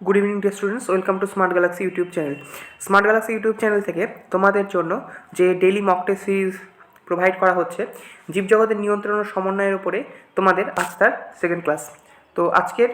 Good evening dear students welcome to Smart Galaxy YouTube channel Smart Galaxy YouTube channel থেকে তোমাদের জন্য যে daily mock series provide করা হচ্ছে জীবজগতের নিয়ন্ত্রণ ও সমন্বয়ের উপরে তোমাদের আজ তার সেকেন্ড ক্লাস তো আজকের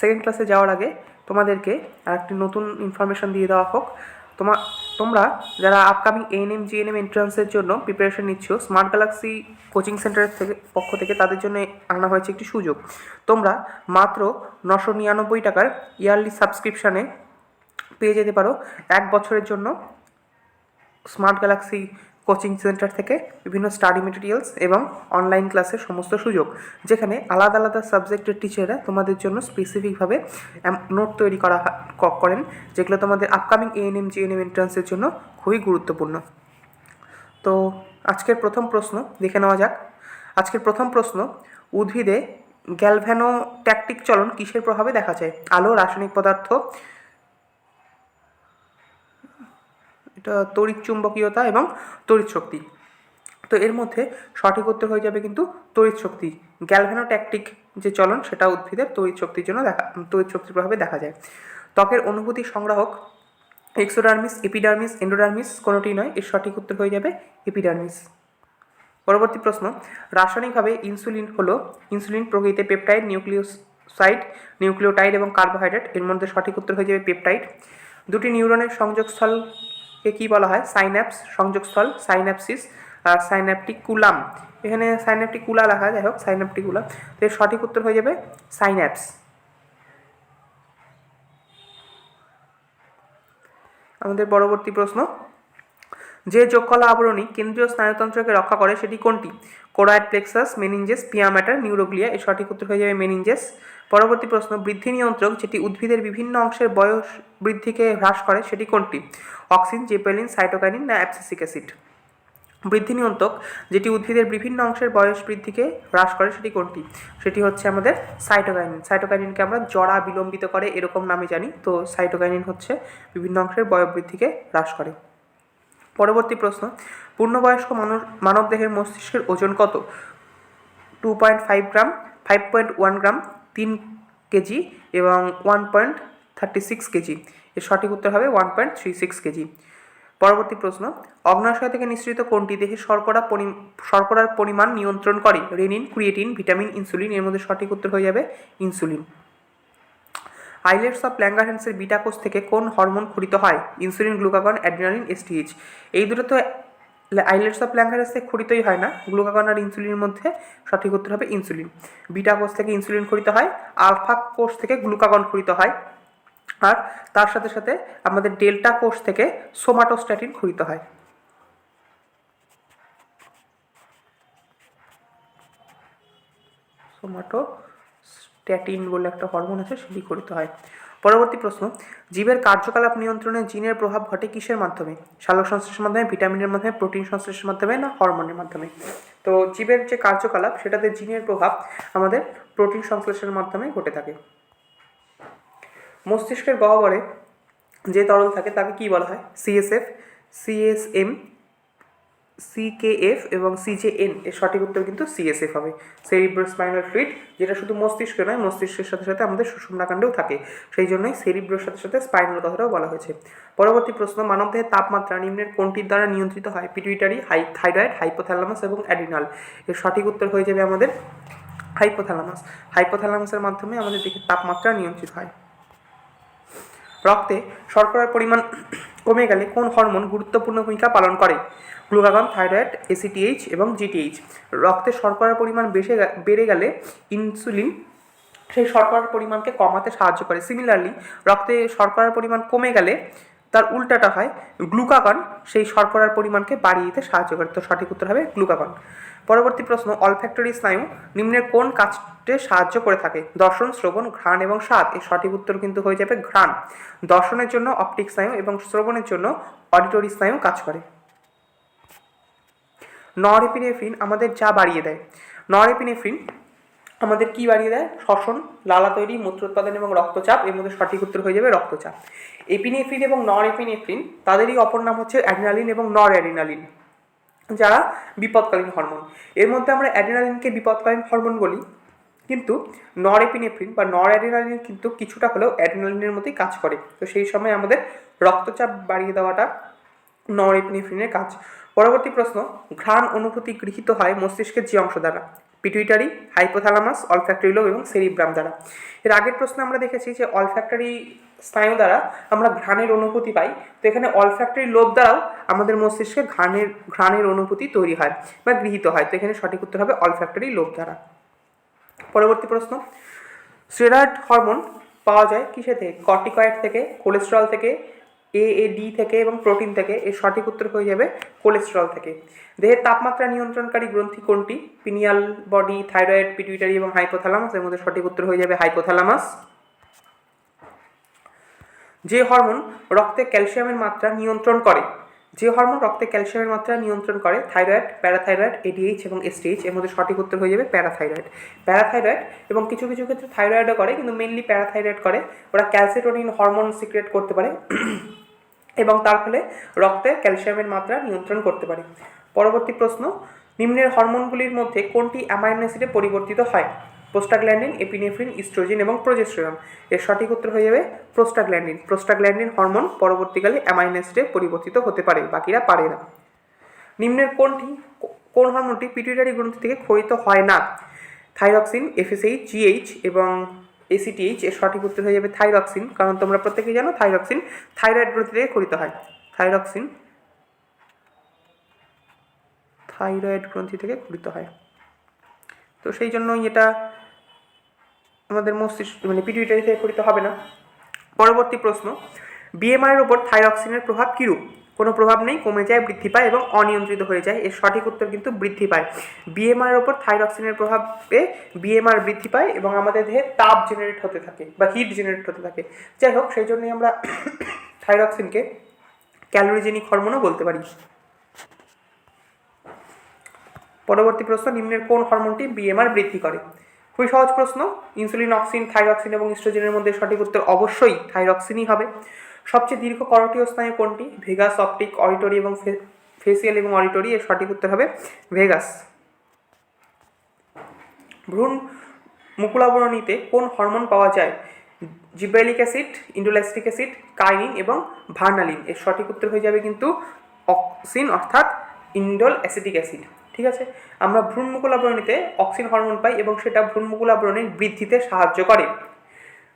সেকেন্ড ক্লাসে যাওয়ার আগে তোমাদেরকে আর একটি নতুন ইনফরমেশন দিয়ে দেওয়া হোক। তোমা তোমরা যারা আপকামিং এএনএম জিএনএম এন্ট্রান্সের জন্য প্রিপারেশন নিচ্ছ স্মার্ট গ্যালাক্সি কোচিং সেন্টারের থেকে, পক্ষ থেকে তাদের জন্য আনা হয়েছে একটি সুযোগ। তোমরা মাত্র নশো নিরানব্বই টাকার ইয়ারলি সাবস্ক্রিপশানে পেয়ে যেতে পারো। এক বছরের জন্য স্মার্ট গ্যালাক্সি কোচিং সেন্টার থেকে বিভিন্ন স্টাডি মেটেরিয়ালস এবং অনলাইন ক্লাসের সমস্ত সুযোগ, যেখানে আলাদা আলাদা সাবজেক্টের টিচাররা তোমাদের জন্য স্পেসিফিকভাবে নোট তৈরি করা করেন, যেগুলো তোমাদের আপকামিং এএনএম জিএনএম এন্ট্রান্সের জন্য খুবই গুরুত্বপূর্ণ। তো আজকের প্রথম প্রশ্ন, দেখে নেওয়া যাক। আজকের প্রথম প্রশ্ন, উদ্ভিদে গ্যালভ্যানো ট্যাকটিক চলন কিসের প্রভাবে দেখা যায়? আলো, রাসায়নিক পদার্থ এটা তড়িৎ চুম্বকীয়তা এবং তড়িৎ শক্তি। তো এর মধ্যে সঠিক উত্তর হয়ে যাবে কিন্তু তড়িৎ শক্তি। গ্যালভ্যানো ট্যাকটিক যে চলন, সেটা উদ্ভিদের তড়িৎ শক্তির জন্য দেখা, তড়িৎ শক্তির প্রভাবে দেখা যায়। ত্বকের অনুভূতি সংগ্রাহক এক্সোডার্মিস এপিডার্মিস এন্ডোডার্মিস কোনোটি নয়, এর সঠিক উত্তর হয়ে যাবে এপিডার্মিস পরবর্তী প্রশ্ন, রাসায়নিকভাবে ইনসুলিন হলো ইনসুলিন প্রকৃতিতে পেপটাইড নিউক্লিওসাইড নিউক্লিওটাইড এবং কার্বোহাইড্রেট এর মধ্যে সঠিক উত্তর হয়ে যাবে পেপটাইড দুটি নিউরনের সংযোগস্থলকে কী বলা হয়? সাইন্যাপস, সংযোগস্থল, সাইন্যাপসিস, আর সাইন্যাপটিকুলাম। এখানে সাইন্যাপটিকুলা লেখা, যাই হোক, সাইন্যাপটিকুলা। তো এর সঠিক উত্তর হয়ে যাবে সাইন্যাপস। আমাদের পরবর্তী প্রশ্ন। যে যোগকলা আবরণী কেন্দ্রীয় স্নায়ুতন্ত্রকে রক্ষা করে, সেটি কোনটি? Choroid plexus meninges pia mater neuroglia. এর সঠিক উত্তর হয়ে যাবে মেনিনজেস। পরবর্তী প্রশ্ন, বৃদ্ধি নিয়ন্ত্রক যেটি উদ্ভিদের বিভিন্ন অংশের বয়স বৃদ্ধিকে হ্রাস করে, সেটি কোনটি? অক্সিন, জেপেলিন, সাইটোকাইনিন না অ্যাপসিসিক অ্যাসিড? বৃদ্ধি নিয়ন্ত্রক যেটি উদ্ভিদের বিভিন্ন অংশের বয়স বৃদ্ধিকে হ্রাস করে, সেটি কোনটি? সেটি হচ্ছে আমাদের সাইটোকাইনিন। সাইটোকাইনিনকে আমরা জরা বিলম্বিত করে, এরকম নামে জানি। তো সাইটোকাইনিন হচ্ছে বিভিন্ন অংশের বয়োবৃদ্ধিকে হ্রাস করে। পরবর্তী প্রশ্ন, পূর্ণবয়স্ক মানুষ মানবদেহের মস্তিষ্কের ওজন কত? Two point five gram five point one gram, তিন কেজি এবং one point thirty six KG. এর সঠিক উত্তর হবে one point three six KG. পরবর্তী প্রশ্ন, অগ্নাশয় থেকে নিঃসৃত কোনটি দেহে শর্করা শর্করার পরিমাণ নিয়ন্ত্রণ করে? রেনিন, ক্রিয়েটিন, ভিটামিন, ইনসুলিন, এর মধ্যে সঠিক উত্তর হয়ে যাবে ইনসুলিন। আইলেটস অফ ল্যাঙ্গারহ্যান্সের বিটা কোষ থেকে কোন হরমোন ক্ষরিত হয়? Insulin, glucagon, adrenaline, STH. এই দুটো তো আইলেটস অফ ল্যাঙ্গারহ্যান্স ক্ষরিতই হয় না। গ্লুকাগন আর ইনসুলিনের মধ্যে সঠিক উত্তর হবে ইনসুলিন। বিটা কোষ থেকে ইনসুলিন ক্ষরিত হয়, আলফা কোষ থেকে গ্লুকাগন ক্ষরিত হয়, আর তার সাথে সাথে আমাদের ডেল্টা কোষ থেকে সোমাটোস্ট্যাটিন ক্ষরিত হয়। সোমাটো স্ট্যাটিন বলে একটা হরমোন আছে, সেটি ক্ষরিত হয়। পরবর্তী প্রশ্ন, জীবের কার্যকলাপ নিয়ন্ত্রণে জিনের প্রভাব ঘটে কিসের মাধ্যমে? সালোক সংশ্লেষের মাধ্যমে, ভিটামিনের মাধ্যমে, প্রোটিন সংশ্লেষের মাধ্যমে না হরমোনের মাধ্যমে? তো জীবের যে কার্যকলাপ, সেটাতে জিনের প্রভাব আমাদের প্রোটিন সংশ্লেষের মাধ্যমে ঘটে থাকে। মস্তিষ্কের গহ্বরে যে তরল থাকে, তাকে কি বলা হয়? সিএসএফ সিএসএম সিকেএফ এবং সিজেএন এর সঠিক উত্তর কিন্তু সিএসএফ হবে। সেরিব্রো স্পাইনাল ফ্লুইড যেটা শুধু মস্তিষ্কে নয়, মস্তিষ্কের সাথে সাথে আমাদের সুষুম্নাকাণ্ডেও থাকে। সেই জন্যই সেরিব্রোর সাথে সাথে স্পাইনাল কথাটাও বলা হয়েছে। পরবর্তী প্রশ্ন, মানবদেহের তাপমাত্রা নিম্নের কোনটির দ্বারা নিয়ন্ত্রিত হয়? পিটুইটারি হাই থাইরয়েড হাইপোথ্যালামাস এবং অ্যাডিনাল এর সঠিক উত্তর হয়ে যাবে আমাদের হাইপোথ্যালামাস হাইপোথ্যালামাসের মাধ্যমে আমাদের দেহের তাপমাত্রা নিয়ন্ত্রিত হয়। রক্তে শর্করার পরিমাণ কমে গেলে কোন হরমোন গুরুত্বপূর্ণ ভূমিকা পালন করে? গ্লুকাগন, থাইরয়েড এসিটিএইচ এবং জিটিএইচ রক্তে শর্করার পরিমাণ বেশি বেড়ে গেলে ইনসুলিন সেই শর্করার পরিমাণকে কমাতে সাহায্য করে। সিমিলারলি রক্তে শর্করার পরিমাণ কমে গেলে তার উল্টাটা হয় গ্লুকাগন, সেই শর্করার পরিমাণকে বাড়িয়ে দিতে সাহায্য করে। তো সঠিক উত্তর হবে গ্লুকাগন। পরবর্তী প্রশ্ন অলফ্যাক্টরি স্নায়ু নিম্নের কোন কাজটে সাহায্য করে থাকে? দর্শন, শ্রবণ, ঘ্রাণ এবং স্বাদ। এর সঠিক উত্তর কিন্তু হয়ে যাবে ঘ্রাণ। দর্শনের জন্য অপটিক স্নায়ু এবং শ্রবণের জন্য অডিটরি স্নায়ু কাজ করে। নরএপিনেফ্রিন আমাদের যা বাড়িয়ে দেয়। নরএপিনেফ্রিন আমাদের কি বাড়িয়ে দেয়? শ্বসন, লালা তৈরি, মূত্র উৎপাদন এবং রক্তচাপ। এর মধ্যে সঠিক উত্তর হয়ে যাবে রক্তচাপ। এপিনেফ্রিন এবং নর তাদেরই অপর নাম হচ্ছে অ্যাড্রিনালিন এবং নর অ্যাড্রিনালিন যারা বিপদকালীন হরমোন। এর মধ্যে আমরা অ্যাডিনালিনকে বিপদকালীন হরমোন বলি, কিন্তু নর এপিনেফ্রিন বা নর অ্যাড্রিনালিন কিন্তু কিছুটা হলেও অ্যাডিনালিনের মতোই কাজ করে। তো সেই সময় আমাদের রক্তচাপ বাড়িয়ে দেওয়াটা নর এপিনেফ্রিনের কাজ। পরবর্তী প্রশ্ন, ঘ্রাণ অনুভূতি গৃহীত হয় মস্তিষ্কের যে অংশ দ্বারা। পিটুইটারি হাইপোথ্যালামাস অলফ্যাক্টরি লোব এবং সেরিব্রাম দ্বারা। এর আগের প্রশ্নে আমরা দেখেছি যে অলফ্যাক্টরি স্নায়ু দ্বারা আমরা ঘ্রাণের অনুভূতি পাই। তো এখানে অলফ্যাক্টরি লোব দ্বারাও আমাদের মস্তিষ্কে ঘ্রাণের ঘ্রাণের অনুভূতি তৈরি হয় বা গৃহীত হয়। তো এখানে সঠিক উত্তর হবে অলফ্যাক্টরি লোব দ্বারা। পরবর্তী প্রশ্ন স্টেরয়েড হরমোন পাওয়া যায় কিসে থেকে? কর্টিকয়েড থেকে কোলেস্ট্রল থেকে এ এ ডি থেকে এবং প্রোটিন থেকে এর সঠিক উত্তর হয়ে যাবে কোলেস্ট্রল থেকে। দেহের তাপমাত্রা নিয়ন্ত্রণকারী গ্রন্থি কোনটি? পিনিয়াল বডি থাইরয়েড পিটুইটারি এবং হাইপোথ্যালামাস এর মধ্যে সঠিক উত্তর হয়ে যাবে হাইপোথ্যালামাস যে হরমোন রক্তে ক্যালসিয়ামের মাত্রা নিয়ন্ত্রণ করে, যে হরমোন রক্তে ক্যালসিয়ামের মাত্রা নিয়ন্ত্রণ করে থাইরয়েড প্যারাথাইরয়েড এডিএইচ এবং এসটিএইচ এর মধ্যে সঠিক উত্তর হয়ে যাবে প্যারাথাইরয়েড প্যারাথাইরয়েড এবং কিছু কিছু ক্ষেত্রে থাইরয়েডও করে, কিন্তু মেনলি প্যারাথাইরয়েড করে। ওরা ক্যালসিটোনিন হরমোন সিক্রেট করতে পারে। এবং তার ফলে রক্তে ক্যালসিয়ামের মাত্রা নিয়ন্ত্রণ করতে পারে। পরবর্তী প্রশ্ন, নিম্নের হরমোনগুলির মধ্যে কোনটি অ্যামাইনো অ্যাসিডে পরিবর্তিত হয়? প্রোস্টাগ্ল্যান্ডিন, এপিনেফ্রিন, ইস্ট্রোজেন এবং প্রোজেস্টেরন। এর সঠিক উত্তর হয়ে যাবে প্রোস্টাগ্ল্যান্ডিন। প্রোস্টাগ্ল্যান্ডিন হরমোন পরবর্তীকালে অ্যামাইনো অ্যাসিডে পরিবর্তিত হতে পারে, বাকিরা পারে না। নিম্নের কোনটি, কোন হরমোনটি পিটুইটারি গ্রন্থি থেকে ক্ষয়িত হয় না? থাইরক্সিন, এফএসএইচ, জিএইচ এবং এসিটিএইচ এর সঠিক উত্তর হয়ে যাবে থাইরক্সিন কারণ তোমরা প্রত্যেকেই জানো থাইরক্সিন থাইরয়েড গ্রন্থি থেকে ক্ষরিত হয়। থাইরক্সিন থাইরয়েড গ্রন্থি থেকে ক্ষরিত হয়। তো সেই জন্যই এটা আমাদের মস্তিষ্ক মানে পিটুইটারি থেকে ক্ষরিত হবে না। পরবর্তী প্রশ্ন বিএমআইয়ের ওপর থাইরক্সিনের প্রভাব কীরূপ? কোনো প্রভাব নেই, কমে যায়, বৃদ্ধি পায় এবং অনিয়ন্ত্রিত হয়ে যায়। এর সঠিক উত্তর কিন্তু বৃদ্ধি পায়। বিএমআইয়ের ওপর থাইরক্সিনের প্রভাবে বিএমআর বৃদ্ধি পায় এবং আমাদের দেহে তাপ জেনারেট হতে থাকে বা হিট জেনারেট হতে থাকে। যাই হোক, সেই জন্যই আমরা থাইরক্সিনকে ক্যালোরিজেনিক হরমোনও বলতে পারি। পরবর্তী প্রশ্ন, নিম্নের কোন হরমোনটি বিএমআর বৃদ্ধি করে? খুবই সহজ প্রশ্ন। ইনসুলিন অক্সিন থাইরক্সিন এবং ইস্ট্রোজেনের মধ্যে সঠিক উত্তর অবশ্যই থাইরক্সিনই হবে। সবচেয়ে দীর্ঘ করটীয় স্নায়ু কোনটি? ভেগাস, অপটিক, অডিটরি এবং ফেসিয়াল এবং অডিটরি, এর সঠিক উত্তর হবে ভেগাস। ভ্রূণ মুকুলাবরণীতে কোন হরমোন পাওয়া যায়? জিব্রাইলিক অ্যাসিড, ইন্ডোলাস্টিক অ্যাসিড, কাইনিন এবং ভার্নালিন। এর সঠিক উত্তর হয়ে যাবে কিন্তু অক্সিন অর্থাৎ ইন্ডোল অ্যাসিটিক অ্যাসিড। ঠিক আছে? আমরা ভ্রূণমুকুলাবরণীতে অক্সিন হরমোন পাই এবং সেটা ভ্রূণমুকুলাবরণীর বৃদ্ধিতে সাহায্য করে।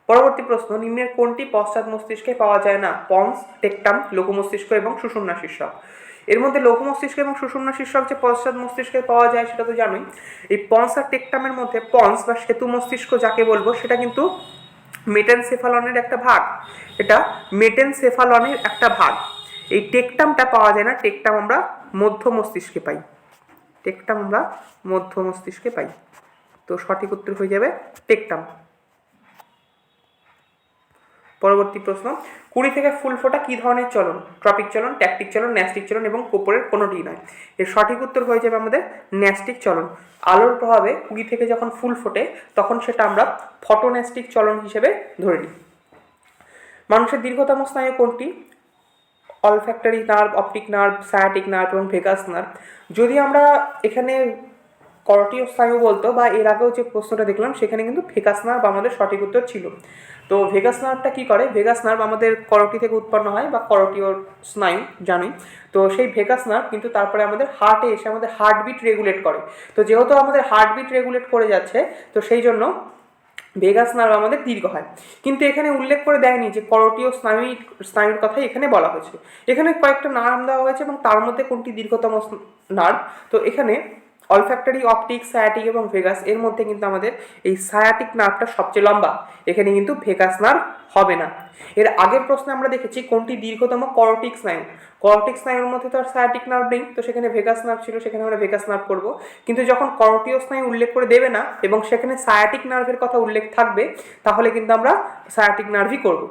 পরবর্তী প্রশ্ন, নিম্নের কোনটি পশ্চাৎ মস্তিষ্কে পাওয়া যায় না? পন্স, টেকটাম লঘু মস্তিষ্ক এবং সুষুম্না শীর্ষক। এর মধ্যে লঘু মস্তিষ্ক এবং সুষুম্না শীর্ষক যে পশ্চাৎ মস্তিষ্কে পাওয়া যায় সেটা তো জানোই। এই পন্স আর টেকটামের মধ্যে পন্স বা সেতু মস্তিষ্ক যাকে বলব, সেটা কিন্তু মেটেন মেটেনসেফালনের একটা ভাগ। এটা মেটেন মেটেনসেফালনের একটা ভাগ। এই টেকটামটা পাওয়া যায় না, টেকটাম আমরা মধ্য মস্তিষ্কে পাই। টেকটাম আমরা মধ্য মস্তিষ্কে পাই। তো সঠিক উত্তর হয়ে যাবে টেকটাম। পরবর্তী প্রশ্ন, কুড়ি থেকে ফুল ফোটা কী ধরনের চলন? ট্রপিক চলন, ট্যাকটিক চলন, ন্যাস্টিক চলন এবং কোপরের কোনোটিই নয়। এর সঠিক উত্তর হয়ে যাবে আমাদের ন্যাস্টিক চলন। আলোর প্রভাবে কুড়ি থেকে যখন ফুল ফোটে, তখন সেটা আমরা ফটোন্যাস্টিক চলন হিসেবে ধরে নিই। মানুষের দীর্ঘতম স্নায়ু কোনটি? Olfactory nerve, optic nerve, sciatic nerve এবং ভেগাস নার্ভ। যদি আমরা এখানে করটীয় স্নায়ু বলতো বা এর আগেও যে প্রশ্নটা দেখলাম, সেখানে কিন্তু ভেগাস নার্ভ আমাদের সঠিক উত্তর ছিল। তো ভেগাস নার্ভটা কী করে? ভেগাস নার্ভ আমাদের করটি থেকে উৎপন্ন হয় বা করটীয় স্নায়ু জানি তো সেই ভেগাস নার্ভ কিন্তু তারপরে আমাদের হার্টে এসে আমাদের হার্টবিট রেগুলেট করে। তো যেহেতু আমাদের হার্টবিট রেগুলেট করে যাচ্ছে, তো সেই জন্য ভেগাস নার্ভ আমাদের দীর্ঘ হয়। কিন্তু এখানে উল্লেখ করে দেয়নি যে করটীয় স্নায়ু স্নায়ুর কথাই এখানে বলা হয়েছে। এখানে কয়েকটা নাম দেওয়া হয়েছে এবং তার মধ্যে কোনটি দীর্ঘতম নার্ভ তো এখানে অলফ্যাক্টরি অপটিক সায়াটিক এবং ভেগাস এর মধ্যে কিন্তু আমাদের এই সায়াটিক নার্ভটা সবচেয়ে লম্বা। এখানে কিন্তু ভেগাস নার্ভ হবে না। এর আগের প্রশ্নে আমরা দেখেছি কোনটি দীর্ঘতম করটিক স্নায়ু? করটিক স্নায়ুর মধ্যে তো আর সায়াটিক নার্ভ নেই, তো সেখানে ভেগাস নার্ভ ছিল, সেখানে আমরা ভেগাস নার্ভ করব। কিন্তু যখন করটীয় স্নায়ু উল্লেখ করে দেবে না, এবং সেখানে সায়াটিক নার্ভের কথা উল্লেখ থাকবে, তাহলে কিন্তু আমরা সায়াটিক নার্ভই করব।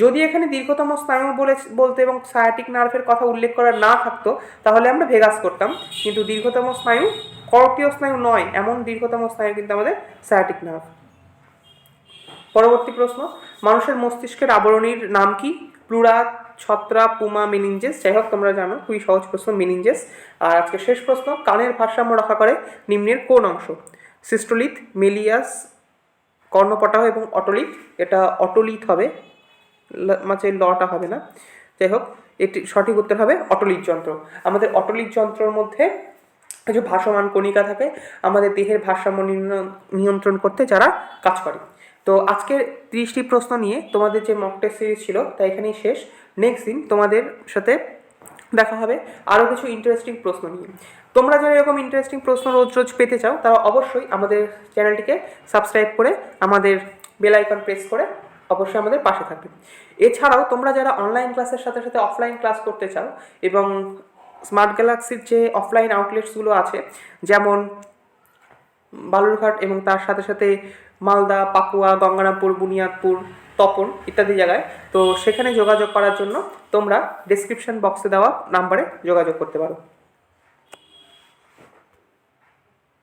যদি এখানে দীর্ঘতম স্নায়ু বলে, বলতে এবং সায়াটিক নার্ভের কথা উল্লেখ করা না থাকতো, তাহলে আমরা ভেগাস করতাম। কিন্তু দীর্ঘতম স্নায়ু করটীয় স্নায়ু নয়, এমন দীর্ঘতম স্নায়ু কিন্তু আমাদের সায়াটিক নার্ভ পরবর্তী প্রশ্ন, মানুষের মস্তিষ্কের আবরণীর নাম কি? প্লুরা, ছত্রা, পুমা, মিনিঞ্জেস। যাই হোক, তোমরা জানো, খুবই সহজ প্রশ্ন, মিনিঞ্জেস। আর আজকে শেষ প্রশ্ন, কানের ভারসাম্য রক্ষা করে নিম্নের কোন অংশ? সিস্টোলিথ, মেলিয়াস, কর্ণপটাহ এবং অটোলিথ। এটা অটোলিথ হবে মাঝে লটা হবে না। যাই হোক, এটি সঠিক উত্তর হবে অটোলিথ যন্ত্র। আমাদের অটোলিথ যন্ত্রর মধ্যে কিছু ভাসমান কণিকা থাকে। আমাদের দেহের ভারসাম্য নিয়ন্ত্রণ করতে যারা কাজ করে। তো আজকের ত্রিশটি প্রশ্ন নিয়ে তোমাদের যে মক টেস্ট সিরিজ ছিল, তা এখানেই শেষ। নেক্সট দিন তোমাদের সাথে দেখা হবে আরও কিছু ইন্টারেস্টিং প্রশ্ন নিয়ে। তোমরা যারা এরকম ইন্টারেস্টিং প্রশ্ন রোজ রোজ পেতে চাও, তারা অবশ্যই আমাদের চ্যানেলটিকে সাবস্ক্রাইব করে আমাদের বেল আইকন প্রেস করে অবশ্যই আমাদের পাশে থাকবে। এছাড়াও তোমরা যারা অনলাইন ক্লাসের সাথে সাথে অফলাইন ক্লাস করতে চাও এবং স্মার্ট গ্যালাক্সির যে অফলাইন আউটলেটসগুলো আছে, যেমন বালুরঘাট এবং তার সাথে সাথে মালদা, পাকুয়া, গঙ্গারামপুর, বুনিয়াদপুর, তপন ইত্যাদি জায়গায়। তো সেখানে যোগাযোগ করার জন্য তোমরা ডেসক্রিপশন বক্সে দেওয়া নাম্বারে যোগাযোগ করতে পারো।